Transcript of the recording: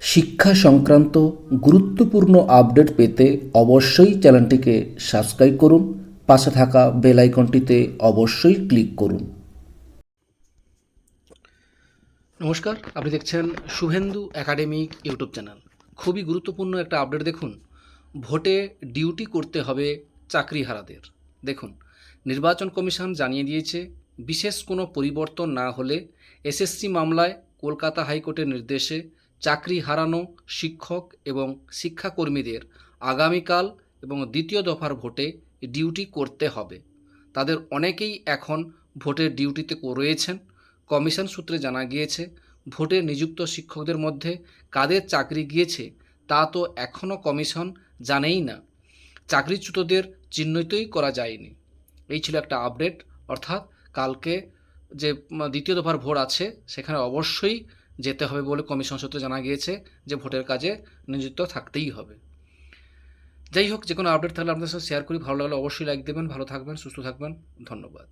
শিক্ষা সংক্রান্ত গুরুত্বপূর্ণ আপডেট পেতে অবশ্যই চ্যানেলটিকে সাবস্ক্রাইব করুন, পাশে থাকা বেল আইকনটিতে অবশ্যই ক্লিক করুন। নমস্কার, আপনি দেখছেন শুভেন্দু একাডেমিক ইউটিউব চ্যানেল। খুবই গুরুত্বপূর্ণ একটা আপডেট দেখুন। ভোটে ডিউটি করতে হবে চাকরিহারাদের। দেখুন, নির্বাচন কমিশন জানিয়ে দিয়েছে, বিশেষ কোনো পরিবর্তন না হলে এসএসসি মামলায় কলকাতা হাইকোর্টের নির্দেশে চাকরি হারানো শিক্ষক এবং শিক্ষাকর্মীদের আগামীকাল এবং দ্বিতীয় দফার ভোটে ডিউটি করতে হবে। তাদের অনেকেই এখন ভোটের ডিউটিতে রয়েছেন। কমিশন সূত্রে জানা গিয়েছে, ভোটে নিযুক্ত শিক্ষকদের মধ্যে কাদের চাকরি গিয়েছে তা তো এখনও কমিশন জানেই না। চাকরিচ্যুতদের চিহ্নিতই করা যায়নি। এই ছিল একটা আপডেট। অর্থাৎ কালকে যে দ্বিতীয় দফার ভোট আছে, সেখানে অবশ্যই যেতে হবে বলে কমিশন সূত্রে জানা গিয়েছে যে ভোটের কাজে নিযুক্ত থাকতেই হবে। যাই হোক, যে কোনো আপডেট থাকলে আপনাদের সাথে শেয়ার করি। ভালো লাগলে অবশ্যই লাইক দেবেন, ভালো থাকবেন, সুস্থ থাকবেন। ধন্যবাদ।